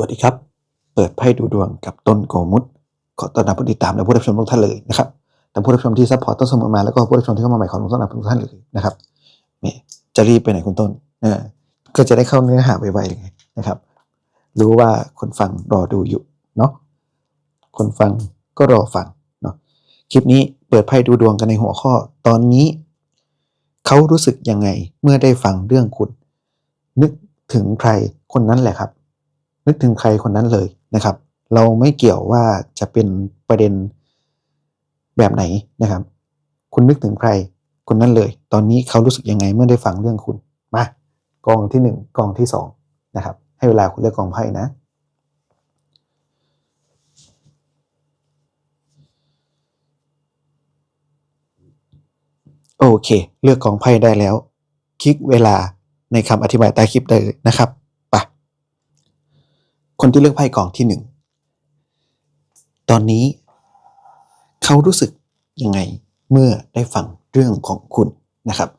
วัสดีครับ เปิดไพ่ดูดวงกับต้นโกมุตขอต้อนรับผู้ติดตามและผู้รับชมทุกท่านเลยนะครับแต่ผู้รับชมที่ซัพพอร์ตต้นเสมอมาแล้วก็ผู้รับชมที่เข้ามาใหม่ขอต้อนรับทุกท่านเลยนะครับเนี่จะรีบไปไหนคุณต้นเออก็จะได้เข้าเนื้อหาไวๆเลยนะครับ รู้ว่าคนฟังรอดูอยู่เนาะคนฟังก็รอฟังเนาะคลิปนี้เปิดไพ่ดูดวงกันในหัวข้อ ตอนนี้ เขารู้สึกยังไงเมื่อได้ฟังเรื่องคุณ นึกถึงใครคนนั้นแหละครับ นึกถึงใครคนนั้นเลยนะครับ เราไม่เกี่ยวว่าจะเป็นประเด็นแบบไหนนะครับ คุณนึกถึงใครคนนั้นเลย ตอนนี้เขารู้สึกยังไงเมื่อได้ฟังเรื่องคุณมากองที่หนึ่งกองที่สองนะครับ ให้เวลาคุณเลือกกองไพ่นะโอเค เลือกกองไพ่ได้แล้ว คลิกเวลาในคำอธิบายใต้คลิปได้เลยนะครับ คนที่เลือกไพ่กองที่หนึ่งตอนนี้ เขารู้สึกยังไงเมื่อได้ฟังเรื่องของคุณนะครับ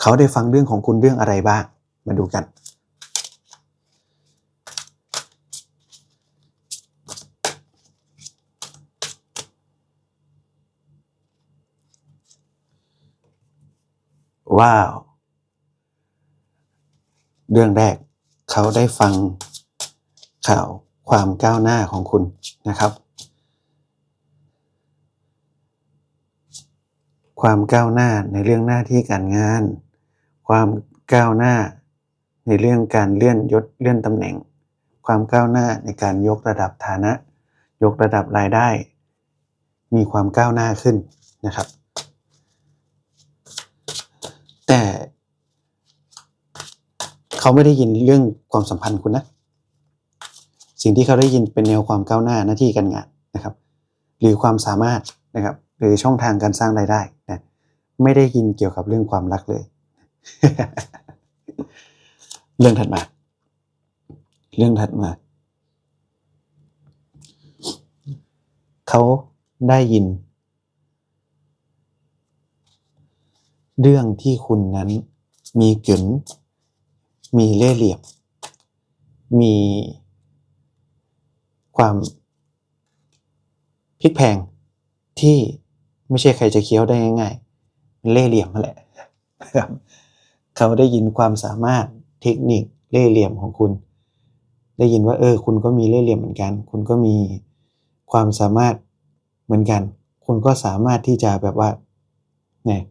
เขาได้ฟังเรื่องของคุณเรื่องอะไรบ้าง มาดูกัน ว้าว เรื่องแรก เขาได้ฟัง ข่าวความก้าวหน้าของคุณนะครับ ความก้าวหน้าในเรื่องหน้าที่การงาน ความก้าวหน้าในเรื่องการเลื่อนยศเลื่อนตำแหน่ง ความก้าวหน้าในการยกระดับฐานะ ยกระดับรายได้ มีความก้าวหน้าขึ้นนะครับ แต่เขาไม่ได้ยินเรื่องความสัมพันธ์คุณนะ สิ่งที่เขาได้ยินเป็นแนวความก้าวหน้าหน้าที่การงานนะครับ หรือความสามารถนะครับหรือช่องทางการสร้างรายได้นะไม่ได้ยินเกี่ยวกับเรื่องความรักเลย เรื่องถัดมา เรื่องถัดมา เขาได้ยิน เรื่องที่คุณนั้นมีกึนมีเล่เหลี่ยมมี ความพลิกแพงที่ไม่ใช่ใครจะเคี้ยวได้ง่ายๆมันเล่เหลี่ยมนั่นแหละนะครับเขาได้ยินความสามารถเทคนิคเล่เหลี่ยมของคุณ ได้ยินว่าเออ คุณก็มีเล่เหลี่ยมเหมือนกัน คุณก็มีความสามารถเหมือนกัน คุณก็สามารถที่จะแบบว่าเนี่ย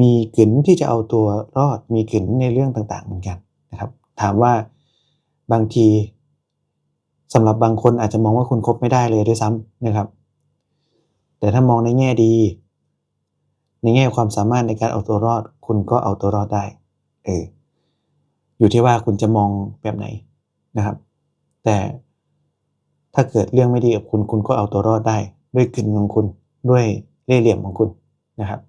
มีกึนที่จะเอาตัวรอดมีกึนในเรื่องต่างๆ เหมือนกันนะครับ ถามว่าบางที สำหรับบางคนอาจจะมองว่าคุณคบไม่ได้เลยด้วยซ้ำนะครับ แต่ถ้ามองในแง่ดี ในแง่ความสามารถในการเอาตัวรอด คุณก็เอาตัวรอดได้เอออยู่ที่ว่าคุณจะมองแบบไหนนะครับ แต่ถ้าเกิดเรื่องไม่ดีกับคุณ คุณก็เอาตัวรอดได้ ด้วยกึนของคุณด้วยเล่ห์เหลี่ยมของคุณนะครับ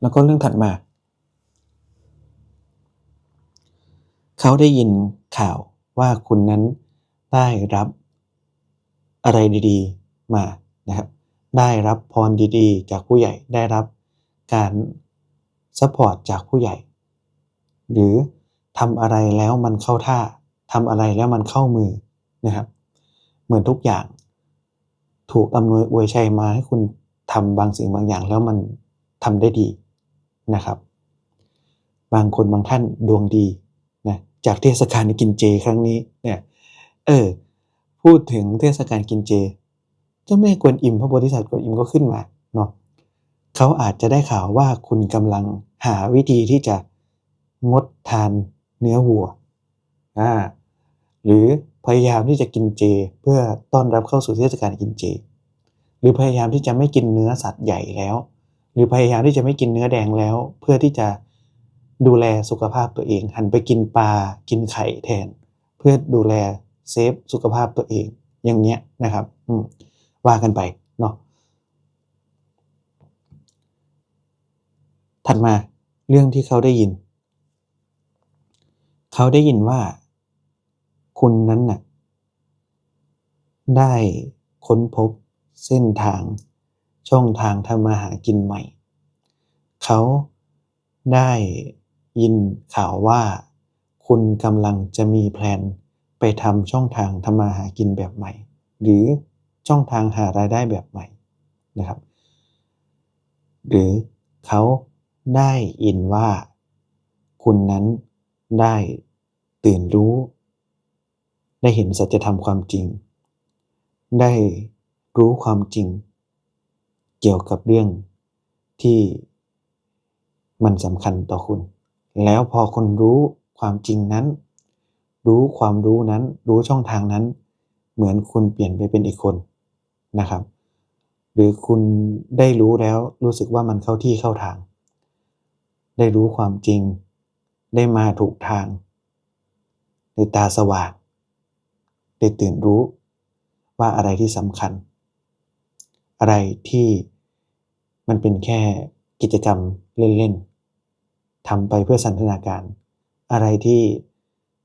แล้วก็เรื่องถัดมา เขาได้ยินข่าว ว่าคุณนั้นได้รับอะไรดีๆมานะครับ ได้รับพรดีๆ จากผู้ใหญ่ได้รับการซัพพอร์ตจากผู้ใหญ่ หรือทำอะไรแล้วมันเข้าท่าทำอะไรแล้วมันเข้ามือนะครับ เหมือนทุกอย่าง ถูกอำนวยอวยชัยมาให้คุณทำบางสิ่งบางอย่างแล้วมันทำได้ดีนะครับ บางคนบางท่านดวงดี จากเทศกาลกินเจครั้งนี้เนี่ยเออพูดถึงเทศกาลกินเจ เจ้าแม่กวนอิมพระโพธิสัตว์กวนอิมก็ขึ้นมาเนาะเขาอาจจะได้ข่าวว่าคุณกำลังหาวิธีที่จะงดทานเนื้อวัวอ่าหรือพยายามที่จะกินเจ เพื่อต้อนรับเข้าสู่เทศกาลกินเจ หรือพยายามที่จะไม่กินเนื้อสัตว์ใหญ่แล้ว หรือพยายามที่จะไม่กินเนื้อแดงแล้ว เพื่อที่จะ ดูแลสุขภาพตัวเอง หันไปกินปลากินไข่แทน เพื่อดูแลเซฟสุขภาพตัวเอง อย่างเงี้ยนะครับอืว่ากันไปเนาะถัดมาเรื่องที่เขาได้ยิน เขาได้ยินว่า คุณนั้นน่ะได้ค้นพบเส้นทางช่องทางทำมาหากินใหม่ เขาได้ ยินข่าวว่า คุณกำลังจะมีแพลนไปทำช่องทางทำมาหากินแบบใหม่ หรือช่องทางหารายได้แบบใหม่นะครับ หรือเขาได้ยินว่า คุณนั้นได้ตื่นรู้ ได้เห็นสัจธรรมความจริง ได้รู้ความจริง เกี่ยวกับเรื่องที่มันสำคัญต่อคุณ แล้วพอคุณรู้ความจริงนั้น รู้ความรู้นั้น รู้ช่องทางนั้น เหมือนคุณเปลี่ยนไปเป็นอีกคนนะครับ หรือคุณได้รู้แล้วรู้สึกว่ามันเข้าที่เข้าทาง ได้รู้ความจริง ได้มาถูกทางในตาสว่างได้ตื่นรู้ว่าอะไรที่สำคัญ อะไรที่มันเป็นแค่กิจกรรมเล่นๆ ทำไปเพื่อสันทนาการ อะไรที่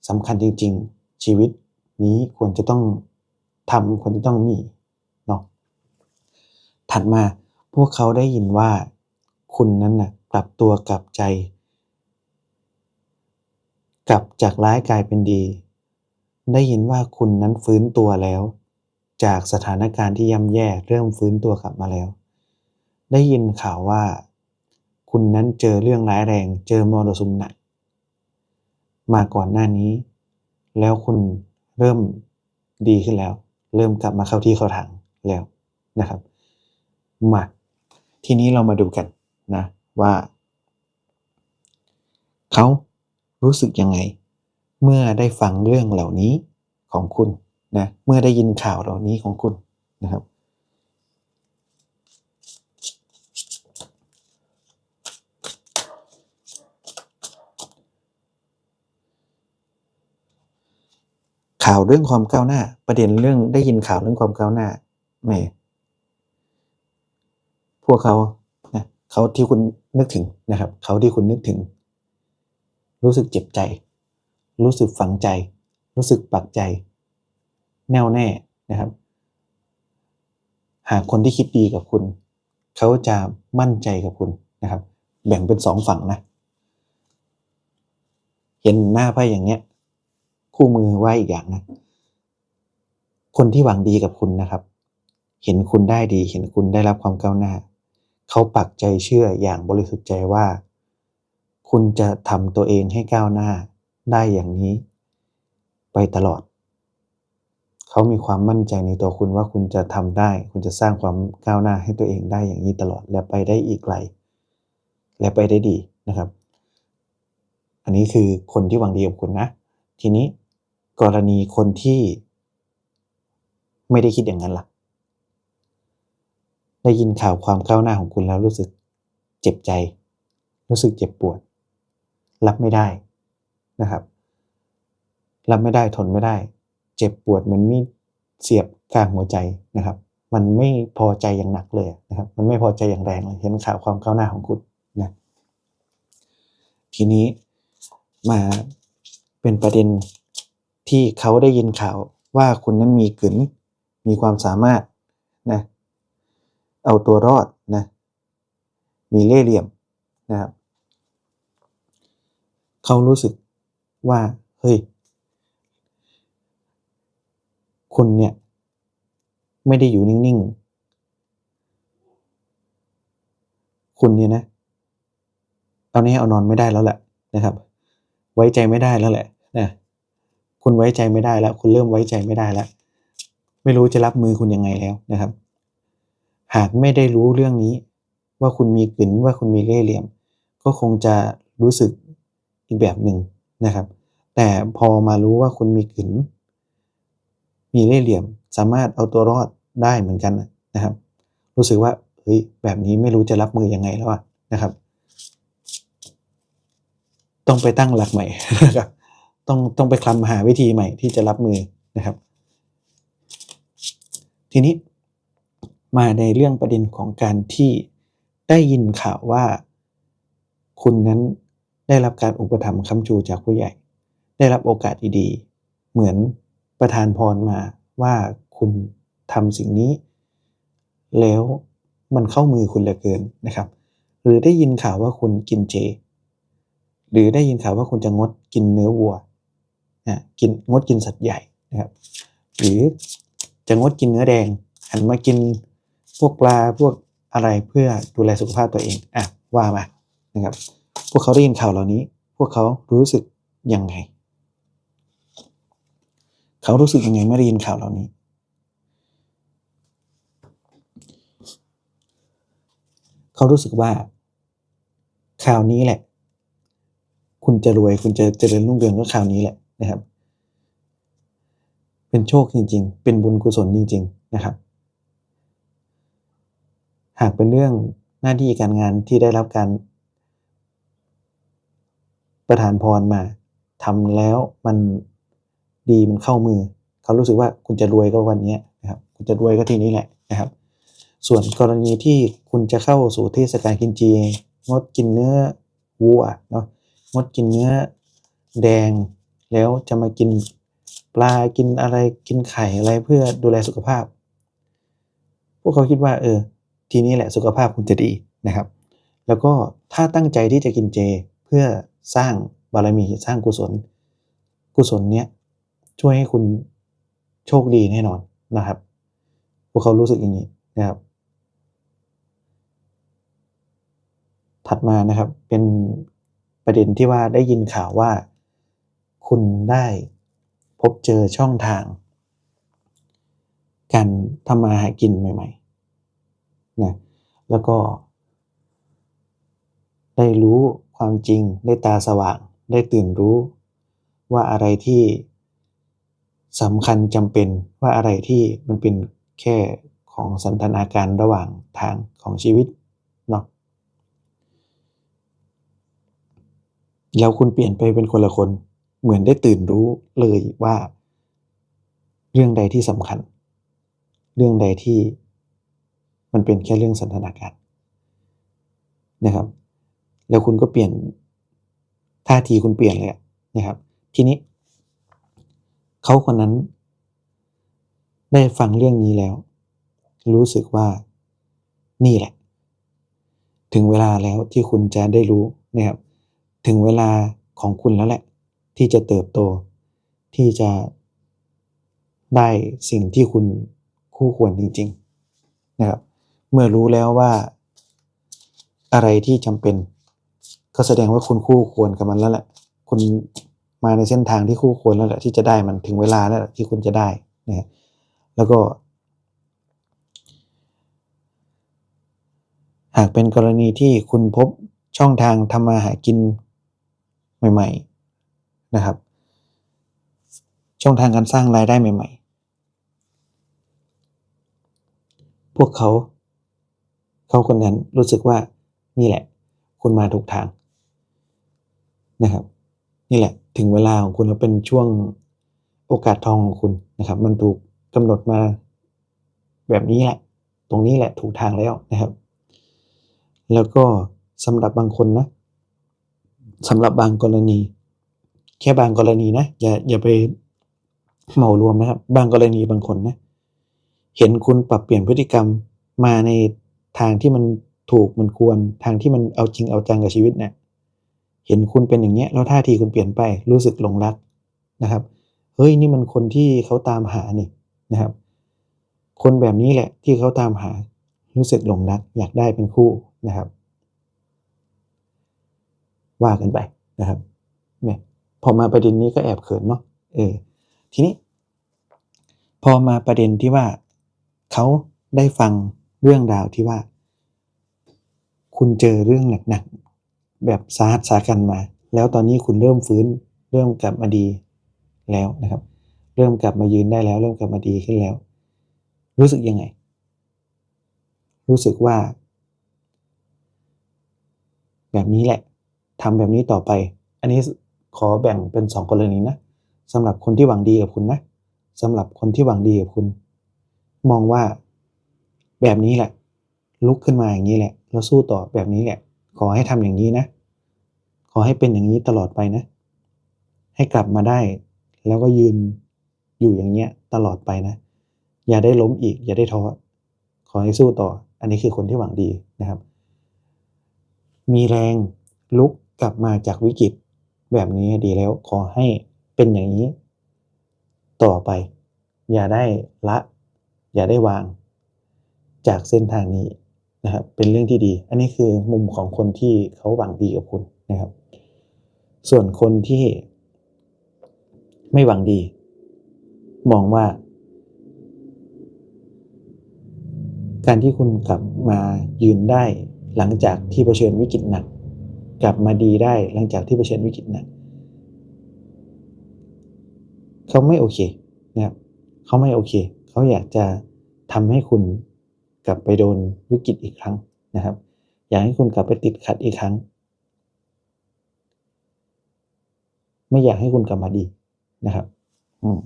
สำคัญจริง ๆ ชีวิตนี้ควรจะต้องทำควรจะต้องมีเนาะถัดมาพวกเขาได้ยินว่า คุณนั้นน่ะกลับตัวกลับใจ กลับจากร้ายกลายเป็นดี ได้ยินว่าคุณนั้นฟื้นตัวแล้ว จากสถานการณ์ที่ย่ำแย่เริ่มฟื้นตัวกลับมาแล้ว ได้ยินข่าวว่า คุณนั้นเจอเรื่องร้ายแรง เจอมรสุมหนัก มาก่อนหน้านี้ แล้วคุณเริ่มดีขึ้นแล้ว เริ่มกลับมาเข้าที่เข้าทางแล้วนะครับมาทีนี้เรามาดูกันนะว่า เขารู้สึกยังไง เมื่อได้ฟังเรื่องเหล่านี้ของคุณนะเมื่อได้ยินข่าวเหล่านี้ของคุณนะครับ ข่าวเรื่องความก้าวหน้า ประเด็นเรื่องได้ยินข่าวเรื่องความก้าวหน้าแหมพวกเขานะเขาที่คุณนึกถึงนะครับ เขาที่คุณนึกถึง รู้สึกเจ็บใจ รู้สึกฝังใจ รู้สึกปักใจ แน่วแน่นะครับ หากคนที่คิดดีกับคุณ เขาจะมั่นใจกับคุณนะครับ แบ่งเป็นสองฝั่งนะ เห็นหน้าไพ่อย่างเงี้ย คู่มือไว้อีกอย่างนะ คนที่หวังดีกับคุณนะครับ เห็นคุณได้ดี เห็นคุณได้รับความก้าวหน้า เขาปักใจเชื่ออย่างบริสุทธิ์ใจว่า คุณจะทำตัวเองให้ก้าวหน้าได้อย่างนี้ ไปตลอด เขามีความมั่นใจในตัวคุณว่าคุณจะทำได้ คุณจะสร้างความก้าวหน้าให้ตัวเองได้อย่างนี้ตลอด และไปได้อีกไกล และไปได้ดีนะครับ อันนี้คือคนที่หวังดีกับคุณนะ ทีนี้ กรณีคนที่ไม่ได้คิดอย่างนั้นล่ะ ได้ยินข่าวความก้าวหน้าของคุณแล้วรู้สึกเจ็บใจ รู้สึกเจ็บปวด รับไม่ได้นะครับ รับไม่ได้ทนไม่ได้ เจ็บปวดเหมือนมีดเสียบกลางหัวใจนะครับ มันไม่พอใจอย่างหนักเลยนะครับ มันไม่พอใจอย่างแรงเลย เห็นข่าวความก้าวหน้าของคุณนะทีนี้มาเป็นประเด็น ที่เขาได้ยินข่าวว่าคุณนั้นมีกึ๋นมีความสามารถนะเอาตัวรอดนะมีเล่ห์เหลี่ยมนะครับเขารู้สึกว่าเฮ้ยคุณเนี่ยไม่ได้อยู่นิ่งๆ คุณเนี่ยนะ เอานี้เอานอนไม่ได้แล้วแหละนะครับ ไว้ใจไม่ได้แล้วแหละนะ คุณไว้ใจไม่ได้แล้ว คุณเริ่มไว้ใจไม่ได้แล้ว ไม่รู้จะรับมือคุณยังไงแล้วนะครับ หากไม่ได้รู้เรื่องนี้ ว่าคุณมีกึ๋นว่าคุณมีเล่ห์เหลี่ยม ก็คงจะรู้สึกอีกแบบหนึ่งนะครับ แต่พอมารู้ว่าคุณมีกึ๋นมีเล่ห์เหลี่ยม สามารถเอาตัวรอดได้เหมือนกันนะครับ รู้สึกว่าเฮ้ยแบบนี้ไม่รู้จะรับมือยังไงแล้วนะครับ ต้องไปตั้งหลักใหม่นะครับ ต้องต้องไปคลำหาวิธีใหม่ที่จะรับมือนะครับ ทีนี้มาในเรื่องประเด็นของการที่ได้ยินข่าวว่า คุณนั้นได้รับการอุปถัมภ์ค้ำชูจากผู้ใหญ่ ได้รับโอกาสดีๆ เหมือนประทานพรมาว่าคุณทำสิ่งนี้ แล้วมันเข้ามือคุณเหลือเกินนะครับ หรือได้ยินข่าวว่าคุณกินเจ หรือได้ยินข่าวว่าคุณจะงดกินเนื้อวัว นะกินงดกินสัตว์ใหญ่นะครับหรือจะงดกินเนื้อแดงหันมากินพวกปลาพวกอะไรเพื่อดูแลสุขภาพตัวเองอะว่ามานะครับ พวกเขาได้ยินข่าวเหล่านี้ พวกเขารู้สึกยังไง เขารู้สึกยังไงเมื่อได้ยินข่าวเหล่านี้ เขารู้สึกว่าข่าวนี้แหละ คุณจะรวยคุณจะเจริญรุ่งเรืองก็ข่าวนี้แหละ นะครับ เป็นโชคจริง ๆ เป็นบุญกุศลจริง ๆ นะครับ หากเป็นเรื่องหน้าที่การงานที่ได้รับการประทานพรมาทำแล้วมันดีมันเข้ามือ เขารู้สึกว่าคุณจะรวยก็วันนี้นะครับ คุณจะรวยก็ทีนี้แหละนะครับ ส่วนกรณีที่คุณจะเข้าสู่เทศกาลกินเจงดกินเนื้อวัวเนาะงดกินเนื้อแดง แล้วจะมากินปลากินอะไรกินไข่อะไรเพื่อดูแลสุขภาพ พวกเขาคิดว่า เออ ทีนี้แหละสุขภาพคุณจะดีนะครับ แล้วก็ถ้าตั้งใจที่จะกินเจเพื่อสร้างบารมีสร้างกุศล กุศลเนี้ยช่วยให้คุณโชคดีแน่นอนนะครับ พวกเขารู้สึกอย่างนี้นะครับ ถัดมานะครับเป็นประเด็นที่ว่าได้ยินข่าวว่า คุณได้พบเจอช่องทาง การทำมาหากินใหม่ๆนะแล้วก็ ได้รู้ความจริงได้ตาสว่าง ได้ตื่นรู้ ว่าอะไรที่สำคัญจำเป็นว่าอะไรที่มันเป็นแค่ของสันทนาการระหว่างทางของชีวิตเนาะแล้วคุณเปลี่ยนไปเป็นคนละคน เหมือนได้ตื่นรู้เลยว่า เรื่องใดที่สำคัญ เรื่องใดที่มันเป็นแค่เรื่องสันทนาการนะครับ แล้วคุณก็เปลี่ยนท่าทีคุณเปลี่ยนเลยนะครับ ทีนี้ เขาคนนั้น ได้ฟังเรื่องนี้แล้ว รู้สึกว่านี่แหละ ถึงเวลาแล้วที่คุณจะได้รู้นะครับ ถึงเวลาของคุณแล้วแหละ ที่จะเติบโต ที่จะได้สิ่งที่คุณคู่ควรจริง ๆ นะครับ เมื่อรู้แล้วว่าอะไรที่จำเป็น ก็แสดงว่าคุณคู่ควรกับมันแล้วแหละ คุณมาในเส้นทางที่คู่ควรแล้วแหละที่จะได้มันถึงเวลาแล้วที่คุณจะได้นะแล้วก็ หากเป็นกรณีที่คุณพบช่องทางทำมาหากินใหม่ ๆ นะครับ ช่องทางการสร้างรายได้ใหม่ ๆ พวกเขา เขาคนนั้นรู้สึกว่านี่แหละ คุณมาถูกทางนะครับ นี่แหละ ถึงเวลาของคุณแล้วเป็นช่วงโอกาสทองของคุณนะครับ มันถูกกำหนดมาแบบนี้แหละ ตรงนี้แหละถูกทางแล้วนะครับ แล้วก็สำหรับบางคนนะสำหรับบางกรณี แค่บางกรณีนะอย่าอย่าไปเหมารวมนะครับ บางกรณีบางคนนะ เห็นคุณปรับเปลี่ยนพฤติกรรมมาในทางที่มันถูกมันควร ทางที่มันเอาจริงเอาจังกับชีวิตเนี่ยเห็นคุณเป็นอย่างเงี้ยแล้วท่าทีคุณเปลี่ยนไปรู้สึกหลงรักนะครับ เฮ้ยนี่มันคนที่เขาตามหานี่นะครับ คนแบบนี้แหละที่เขาตามหารู้สึกหลงรัก อยากได้เป็นคู่นะครับ ว่ากันไปนะครับ พอมาประเด็นนี้ก็แอบเขินเนาะเออทีนี้ พอมาประเด็นที่ว่าเขาได้ฟังเรื่องราวที่ว่า คุณเจอเรื่องหนักๆแบบสาหัสสากันมา แล้วตอนนี้คุณเริ่มฟื้น เริ่มกลับมาดีแล้วนะครับ เริ่มกลับมายืนได้แล้ว เริ่มกลับมาดีขึ้นแล้ว รู้สึกยังไง รู้สึกว่า แบบนี้แหละทำแบบนี้ต่อไป อันนี้ ขอแบ่งเป็นสองกรณีนะสำหรับคนที่หวังดีกับคุณนะสำหรับคนที่หวังดีกับคุณ มองว่า แบบนี้แหละ ลุกขึ้นมาอย่างนี้แหละ แล้วสู้ต่อแบบนี้แหละ ขอให้ทำอย่างนี้นะ ขอให้เป็นอย่างนี้ตลอดไปนะ ให้กลับมาได้ แล้วก็ยืนอยู่อย่างเงี้ยตลอดไปนะ อย่าได้ล้มอีก อย่าได้ท้อขอให้สู้ต่อ อันนี้คือคนที่หวังดีนะครับ มีแรงลุกกลับมาจากวิกฤต แบบนี้ดีแล้วขอให้เป็นอย่างนี้ ต่อไป อย่าได้ละ อย่าได้วาง จากเส้นทางนี้นะครับ เป็นเรื่องที่ดี อันนี้คือมุมของคนที่เขาหวังดีกับคุณนะครับ ส่วนคนที่ไม่หวังดี มองว่า การที่คุณกลับมายืนได้หลังจากที่เผชิญวิกฤตหนัก กลับมาดีได้หลังจากที่เผชิญวิกฤตนักเขาไม่โอเคนะครับเขาไม่โอเค เขาอยากจะทำให้คุณกลับไปโดนวิกฤตอีกครั้งนะครับ อยากให้คุณกลับไปติดขัดอีกครั้ง ไม่อยากให้คุณกลับมาดีนะครับ อืม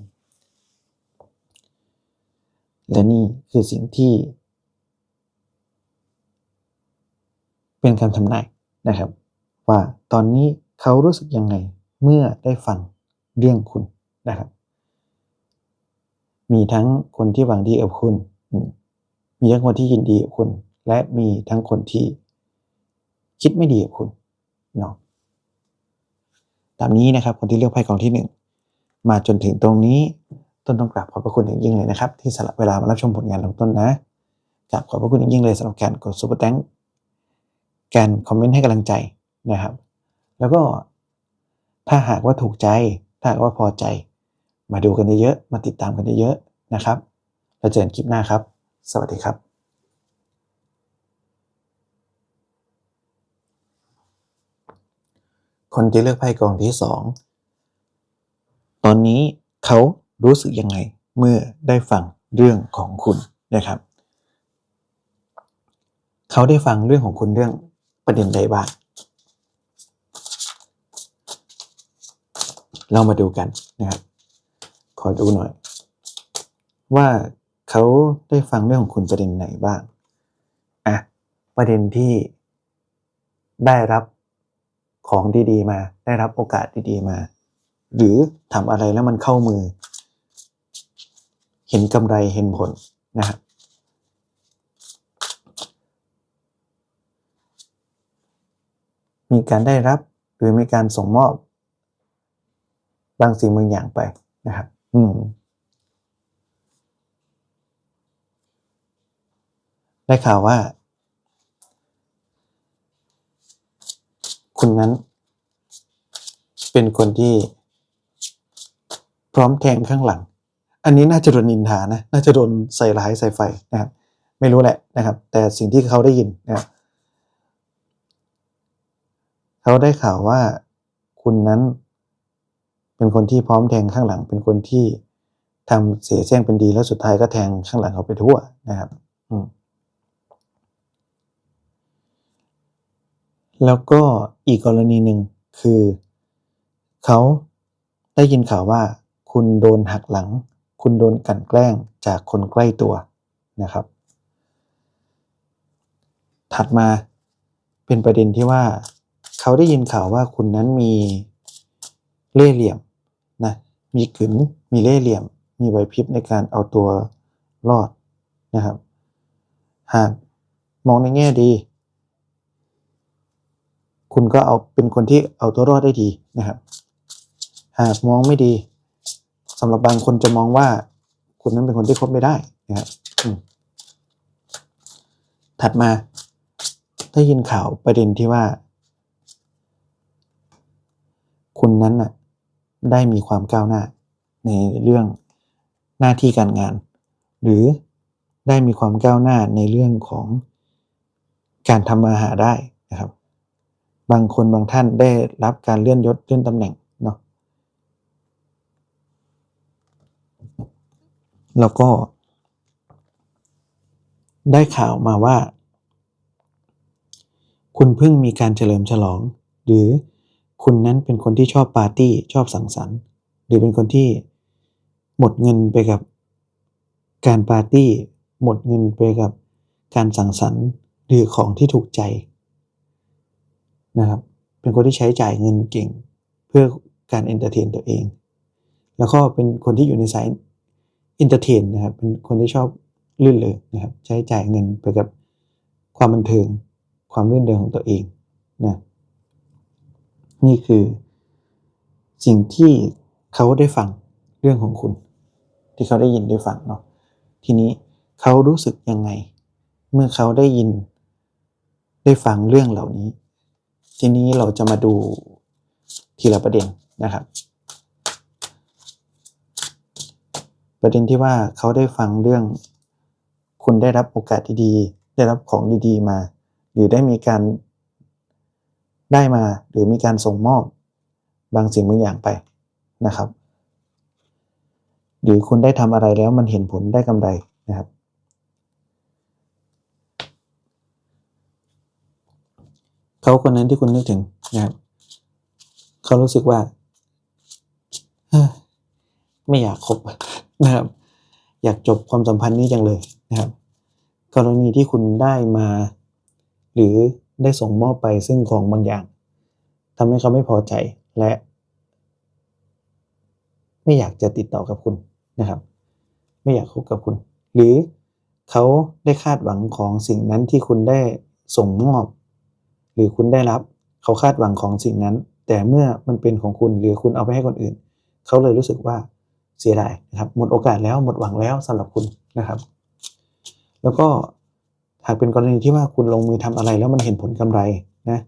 และนี่คือสิ่งที่ เป็นคำทำนายนะครับ ว่าตอนนี้เขารู้สึกยังไงเมื่อได้ฟังเรื่องคุณนะครับ มีทั้งคนที่หวังดีกับคุณมมีทั้งคนที่ยินดีกับคุณ และมีทั้งคนที่คิดไม่ดีกับคุณเนาะตามนี้นะครับคนที่เลือกไพ่กองที่หนึ่งมาจนถึงตรงนี้ต้นต้องกราบขอบพระคุณอย่างยิ่งเลยนะครับ ที่สละเวลามารับชมผลงานของต้นนะกราบขอบพระคุณอย่างยิ่งเลยสำหรับการกดซุปเปอร์แตงการคอมเมนต์ให้กำลังใจ นะครับ แล้วก็ถ้าหากว่าถูกใจ ถ้าหากว่าพอใจ มาดูกันเยอะๆมาติดตามกันเยอะๆนะครับแล้วเจอกันคลิปหน้าครับ สวัสดีครับคนที่เลือกไพ่กองที่สองตอนนี้เขารู้สึกยังไงเมื่อได้ฟังเรื่องของคุณนะครับ เขาได้ฟังเรื่องของคุณเรื่องประเด็นใดบ้าง เรามาดูกันนะครับ ขอดูหน่อย ว่าเขาได้ฟังเรื่องของคุณประเด็นไหนบ้างอะประเด็นที่ได้รับของดีๆมา ได้รับโอกาสดีๆมา หรือทำอะไรแล้วมันเข้ามือ เห็นกำไรเห็นผลนะครับมีการได้รับหรือมีการส่งมอบ บางสิ่งบางอย่างไปนะครับ อืมได้ข่าวว่า คุณนั้น เป็นคนที่พร้อมแทงข้างหลัง อันนี้น่าจะโดนนินทานะ น่าจะโดนใส่ร้ายใส่ไฟนะครับ ไม่รู้แหละนะครับ แต่สิ่งที่เขาได้ยินนะครับเขาได้ข่าวว่าคุณนั้น เป็นคนที่พร้อมแทงข้างหลัง เป็นคนที่ทำเสียแจ้งเป็นดีแล้วสุดท้ายก็แทงข้างหลังเขาไปทั่วนะครับ อืมแล้วก็อีกกรณีหนึ่งคือเขาได้ยินข่าวว่า คุณโดนหักหลัง คุณโดนกันแกล้งจากคนใกล้ตัวนะครับ ถัดมาเป็นประเด็นที่ว่า เขาได้ยินข่าวว่าคุณนั้นมีเล่ห์เหลี่ยม นะมีกึ๋นมีเล่เหลี่ยม มีไหวพริบในการเอาตัวรอดนะครับ หากมองในแง่ดี คุณก็เอาเป็นคนที่เอาตัวรอดได้ดีนะครับ หากมองไม่ดีสำหรับบางคนจะมองว่า คุณนั้นเป็นคนที่คบไม่ได้นะครับถัดมาได้ยินข่าวประเด็นที่ว่า คุณนั้นน่ะ ได้มีความก้าวหน้าในเรื่องหน้าที่การงาน หรือได้มีความก้าวหน้าในเรื่องของการทำมาหาได้นะครับ บางคนบางท่านได้รับการเลื่อนยศเลื่อนตำแหน่งเนาะแล้วก็ ได้ข่าวมาว่า คุณเพิ่งมีการเฉลิมฉลอง หรือ คุณนั้นเป็นคนที่ชอบปาร์ตี้ชอบสังสรรค์ หรือเป็นคนที่หมดเงินไปกับการปาร์ตี้ หมดเงินไปกับการสังสรรค์หรือของที่ถูกใจนะครับ เป็นคนที่ใช้จ่ายเงินเก่ง เพื่อการเอนเตอร์เทนตัวเอง แล้วก็เป็นคนที่อยู่ในสายเอนเตอร์เทนนะครับ เป็นคนที่ชอบลื่นเลยนะครับ ใช้จ่ายเงินไปกับความบันเทิง ความลื่นเริงของตัวเองนะ นี่คือสิ่งที่เขาได้ฟังเรื่องของคุณ ที่เขาได้ยินได้ฟังเนาะทีนี้เขารู้สึกยังไง เมื่อเขาได้ยินได้ฟังเรื่องเหล่านี้ ทีนี้เราจะมาดูทีละประเด็นนะครับ ประเด็นที่ว่าเขาได้ฟังเรื่อง คุณได้รับโอกาสดีๆได้รับของดีๆมา หรือได้มีการ ได้มาหรือมีการส่งมอบบางสิ่งบางอย่างไปนะครับ หรือคุณได้ทำอะไรแล้วมันเห็นผลได้กำไรนะครับ เขาคนนั้นที่คุณนึกถึงนะครับเขารู้สึกว่าไม่อยากคบนะครับ อยากจบความสัมพันธ์นี้จังเลยนะครับ กรณีที่คุณได้มา หรือ ได้ส่งมอบไปซึ่งของบางอย่างทำให้เขาไม่พอใจและ ไม่อยากจะติดต่อกับคุณนะครับ ไม่อยากคบกับคุณ หรือเขาได้คาดหวังของสิ่งนั้นที่คุณได้ส่งมอบ หรือคุณได้รับ เขาคาดหวังของสิ่งนั้น แต่เมื่อมันเป็นของคุณหรือคุณเอาไปให้คนอื่น เขาเลยรู้สึกว่าเสียดายนะครับ หมดโอกาสแล้วหมดหวังแล้วสำหรับคุณนะครับ แล้วก็ หากเป็นกรณีที่ว่าคุณลงมือทำอะไรแล้วมันเห็นผลกำไรนะ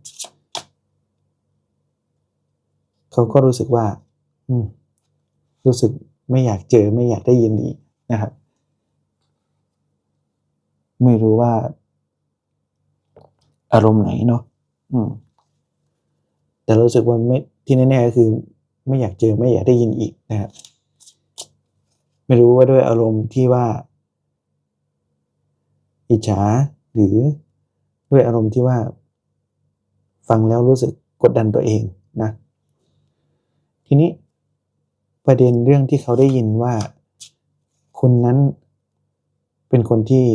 เขาก็รู้สึกว่า อืม รู้สึกไม่อยากเจอไม่อยากได้ยินอีกนะครับ ไม่รู้ว่า อารมณ์ไหนเนาะอืม แต่รู้สึกว่าไม่ที่แน่ๆก็คือ ไม่อยากเจอไม่อยากได้ยินอีกนะครับไม่รู้ว่าด้วยอารมณ์ที่ว่า อิจฉาหรือด้วยอารมณ์ที่ว่า ฟังแล้วรู้สึกกดดันตัวเองนะทีนี้ประเด็นเรื่องที่เขาได้ยินว่าคุณนั้นเป็นคนที่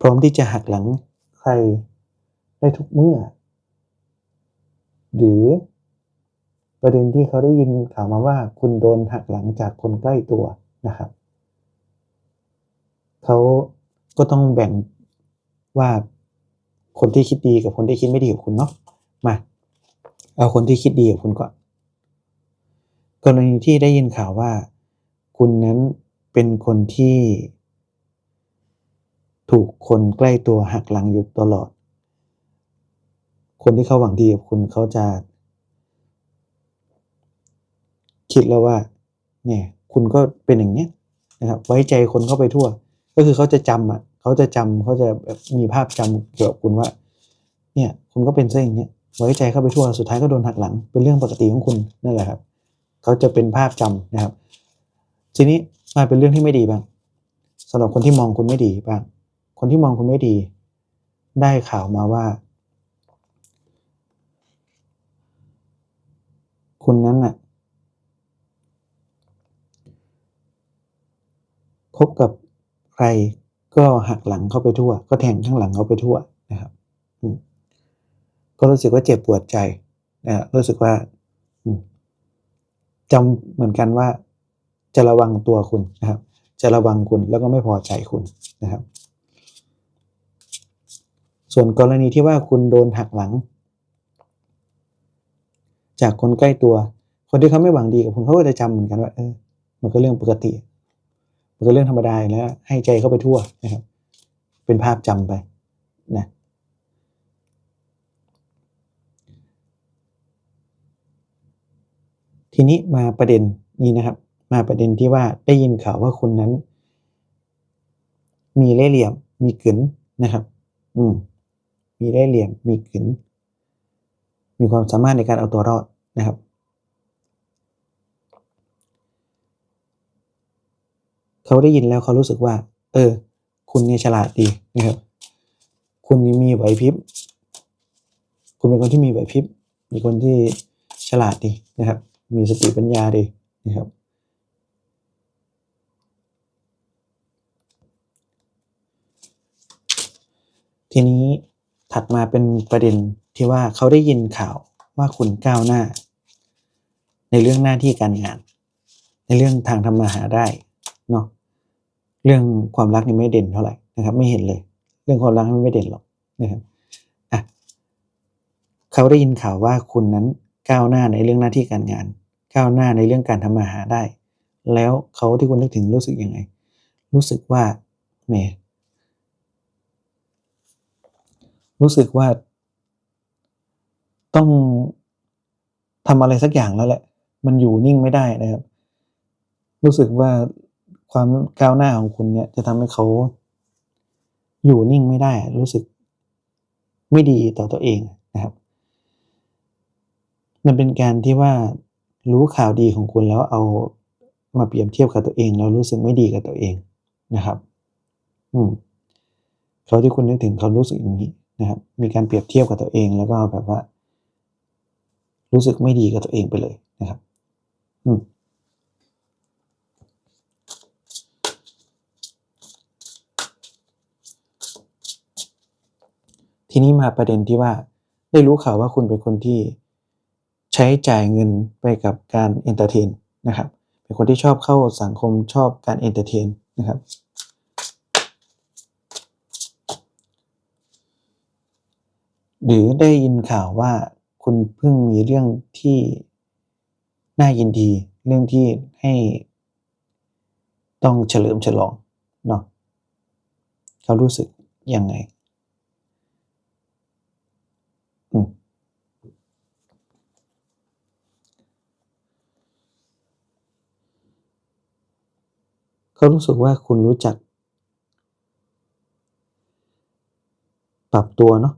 พร้อมที่จะหักหลังใครได้ทุกเมื่อ หรือประเด็นที่เขาได้ยินข่าวมาว่าคุณโดนหักหลังจากคนใกล้ตัวนะครับ เขา ก็ต้องแบ่งว่าคนที่คิดดีกับคนที่คิดไม่ดีกับคุณเนาะมาเอาคนที่คิดดีกับคุณก่อนกรณีที่ได้ยินข่าวว่า คุณนั้นเป็นคนที่ ถูกคนใกล้ตัวหักหลังอยู่ตลอด คนที่เขาหวังดีกับคุณเขาจะ คิดแล้วว่า เนี่ย คุณก็เป็นอย่างเนี้ยนะครับ ไว้ใจคนเข้าไปทั่ว ก็คือเขาจะจำอะเขาจะจำเขาจะแบบมีภาพจำเกี่ยวกับคุณว่า เนี่ยคุณก็เป็นซะอย่างเนี้ยไว้ใจเข้าไปทั่วสุดท้ายก็โดนหักหลัง เป็นเรื่องปกติของคุณนั่นแหละครับเขาจะเป็นภาพจำนะครับ ทีนี้มาเป็นเรื่องที่ไม่ดีบ้างสำหรับคนที่มองคุณไม่ดีบ้างคนที่มองคุณไม่ดี ได้ข่าวมาว่า คุณนั้นน่ะคบกับ รก็หักหลังเข้าไปทั่ว ก็แทงข้างหลังเขาไปทั่วนะครับก็รู้สึกว่าเจ็บปวดใจนะรู้สึกว่าจำเหมือนกันว่า จะระวังตัวคุณนะครับ จะระวังคุณแล้วก็ไม่พอใจคุณนะครับ ส่วนกรณีที่ว่าคุณโดนหักหลัง จากคนใกล้ตัว คนที่เขาไม่หวังดีกับคุณเขาก็จะจำเหมือนกันว่าเออมันก็เรื่องปกติ มันก็เรื่องธรรมดายแล้ว ให้ใจเข้าไปทั่วนะครับ เป็นภาพจำไปนะทีนี้มาประเด็นนี้นะครับ มาประเด็นที่ว่าได้ยินข่าวว่าคุณนั้น มีเล่เหลี่ยม มีกึ๋นนะครับ อืม มีเล่เหลี่ยม มีกึ๋นมีความสามารถในการเอาตัวรอดนะครับ เขาได้ยินแล้วเขารู้สึกว่า เออ คุณเนี่ยฉลาดดีนะครับ คุณมีไหวพริบ คุณเป็นคนที่มีไหวพริบ มีคนที่ฉลาดดีนะครับ มีสติปัญญาดีนะครับ ทีนี้ถัดมาเป็นประเด็นที่ว่าเขาได้ยินข่าวว่าคุณก้าวหน้า ในเรื่องหน้าที่การงาน ในเรื่องทางทำมาหาได้เนาะ เรื่องความรักนี่ไม่เด่นเท่าไหร่นะครับ ไม่เห็นเลย เรื่องความรักไม่เด่นหรอกนะครับอะเขาได้ยินข่าวว่าคุณนั้นก้าวหน้าในเรื่องหน้าที่การงาน ก้าวหน้าในเรื่องการทำมาหาได้ แล้วเขาที่คุณนึกถึงรู้สึกยังไง รู้สึกว่าแหมรู้สึกว่า ต้องทำอะไรสักอย่างแล้วแหละ มันอยู่นิ่งไม่ได้นะครับ รู้สึกว่า ความก้าวหน้าของคุณเนี่ยจะทำให้เขาอยู่นิ่งไม่ได้ รู้สึกไม่ดีต่อตัวเองนะครับ มันเป็นการที่ว่ารู้ข่าวดีของคุณแล้วเอามาเปรียบเทียบกับตัวเองแล้วรู้สึกไม่ดีกับตัวเองนะครับ อืมเขาที่คุณนึกถึงเขารู้สึกอย่างนี้นะครับ มีการเปรียบเทียบกับตัวเอง แล้วก็แบบว่า รู้สึกไม่ดีกับตัวเองไปเลยนะครับ อืม ทีนี้มาประเด็นที่ว่า ได้รู้ข่าวว่าคุณเป็นคนที่ใช้จ่ายเงินไปกับการเอนเตอร์เทนนะครับ เป็นคนที่ชอบเข้าสังคมชอบการเอนเตอร์เทนนะครับ หรือได้ยินข่าวว่าคุณเพิ่งมีเรื่องที่น่ายินดี เรื่องที่ให้ต้องเฉลิมฉลองเนาะเขารู้สึกยังไง อืม เขารู้สึกว่าคุณรู้จัก ปรับตัวเนาะ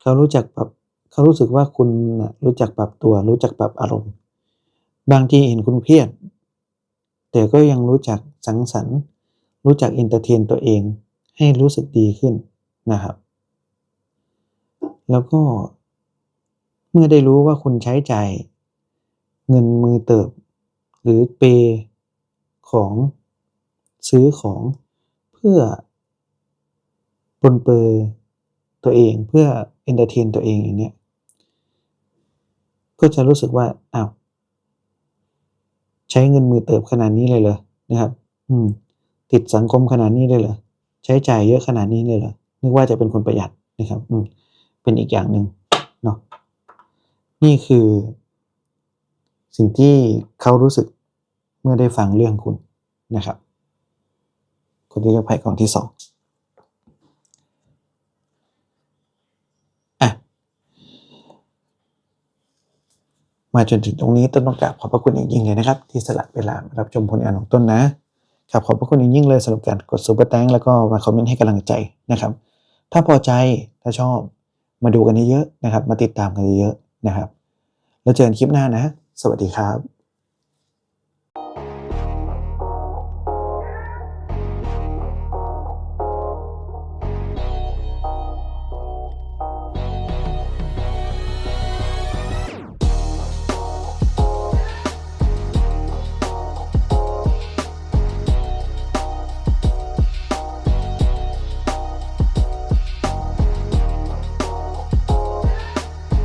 เขารู้จักปรับเขารู้สึกว่าคุณนะรู้จักปรับตัว รู้จักปรับอารมณ์ บางทีเห็นคุณเครียด แต่ก็ยังรู้จักสังสรรค์รู้จักเอนเตอร์เทนตัวเองให้รู้สึกดีขึ้นนะครับ แล้วก็เมื่อได้รู้ว่าคุณใช้จ่ายเงินมือเติบ หรือเปของ ซื้อของเพื่อปนเปรอตัวเองเพื่อเอนเตอร์เทนตัวเองอย่างเนี้ยก็จะรู้สึกว่าอ้าวใช้เงินมือเติบขนาดนี้เลยเหรอนะครับ อืม ติดสังคมขนาดนี้เลยเหรอใช้จ่ายเยอะขนาดนี้เลยเหรอนึกว่าจะเป็นคนประหยัดนะครับ อืม เป็นอีกอย่างหนึ่งเนาะนี่คือ สิ่งที่เขารู้สึกเมื่อได้ฟังเรื่องคุณนะครับ คนที่เลือกไพ่กองที่สองอะมาจนถึงตรงนี้ต้นต้องกราบขอบพระคุณอย่างยิ่งเลยนะครับ ที่สละเวลารับชมผลงานของต้นนะครับขอบพระคุณอย่างยิ่งเลยสำหรับการกดซุปเปอร์แตงแล้วก็มาคอมเมนต์ให้กำลังใจนะครับ ถ้าพอใจถ้าชอบมาดูกันเยอะๆนะครับ มาติดตามกันเยอะๆนะครับ แล้วเจอกันคลิปหน้านะ สวัสดีครับ